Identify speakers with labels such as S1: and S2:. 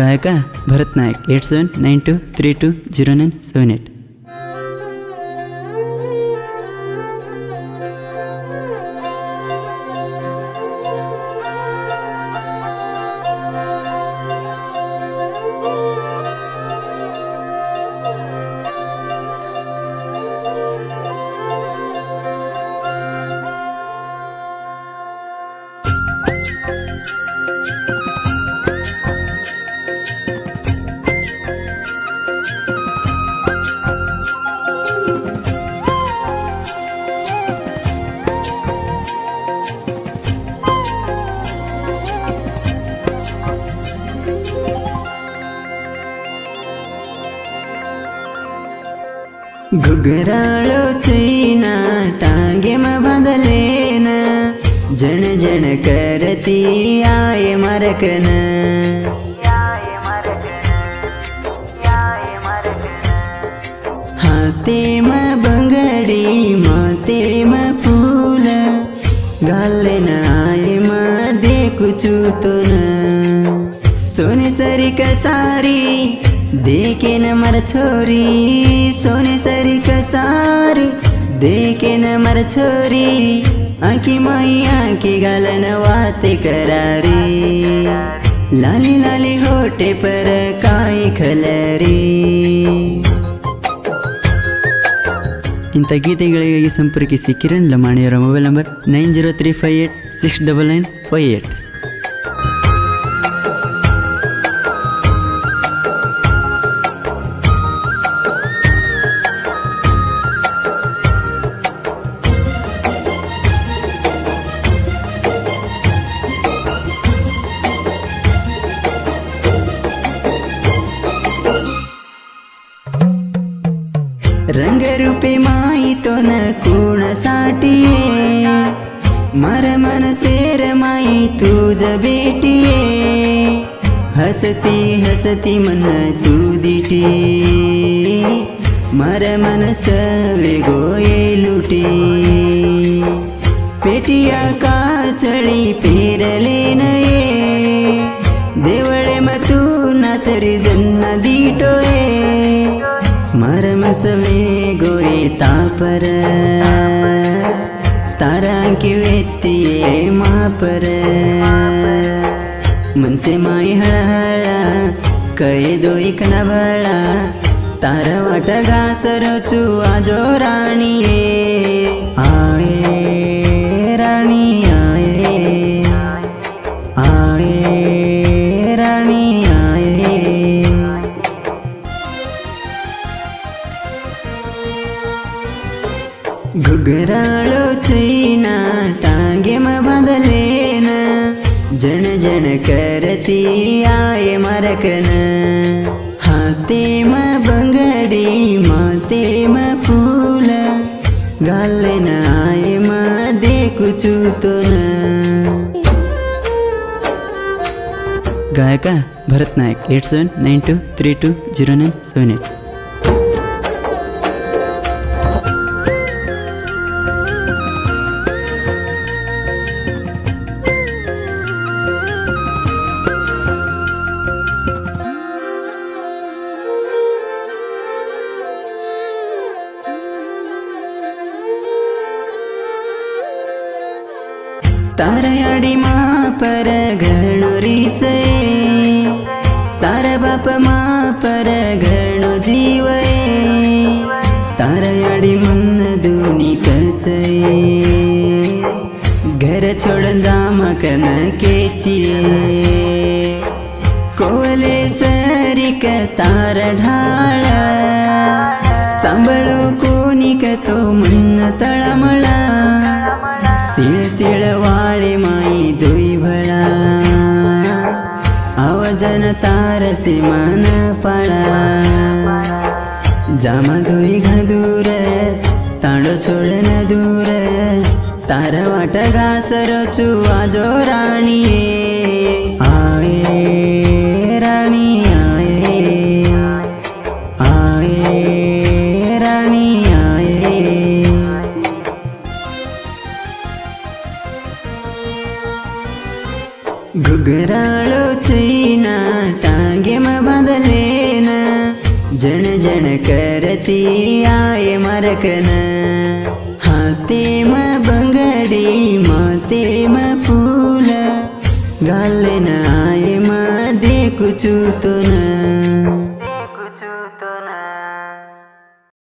S1: ಗಾಯಕ Bharat Nayak eight seven nine two three two zero nine seven eight ઘુઘરાળો થઈના ટાંગેમાં બાંધલેના જણ જણ કરતી આય મારકન હાથેમાં બંગડી માતેમાં ફૂલ ગાલે નાયમાં દેખું છું તો સોની સરી કસારી देखे न मर छोरी सोने सरी कसारी देखे न मर छोरी आँखी माई आँखी ಲಾಲಿ वाते करारी लाली लाली होटे पर खलरी ಇಂಥ ಗೀತೆಗಳಿಗಾಗಿ ಸಂಪರ್ಕಿಸಿ ಕಿರಣ್ ಲಮಾಣಿಯವರ mobile number nine zero three five eight six double nine five eight रंगरूपे माई तो न कोणासाठी मर मन सेर माई तुझ बेटी हसती हसती मन तू दिटी मर मन सवेगो लुटी पेटिया का चळी पेरले नये देवळे मतू नाचरी जन्ना दिटोये ಮರಮಸವೇ ಗುರಿ ತಾಪರ ತಾರಾಂಕಿ ವೆತ್ತಿಯೇ ಮಾಪರ ಮನ್ಸೆ ಮಾಯಿ ಹಳಹಳ ಕೈದು ಇಕನ ಬಳ ತಾರ ವಟಗಾಸರ ಚೂ ಅಜೋ ರಾಣಿಯೇ जन जन करती आए मरकन हाथे म बंगड़ी माते म फूल गाले न आए म देखु तो न गायक Bharat Nayak eight seven nine two three two zero તારે આડી માં પર ઘણો રીસે તારા બાપ માં પર ઘણો જીવે તારે આડી મન દુની તચયે ઘર છોડજામ કન કે ચીએ કોલે સર કે તાર ઢાળ સાંભળો કોની કતો મન તળમળા सिळसिळवाळे माई दुईभळा अवजन तारसे मन पडा जाम दुई घण दूर तांडो सोडन दूर तार वाट घासर चुवा जो राणी തീയായി മരകന് ഹത്തിമ ബംഗടി മത്തിമ ഫൂല ഗാലിനായി മതി കുച്ചു തുന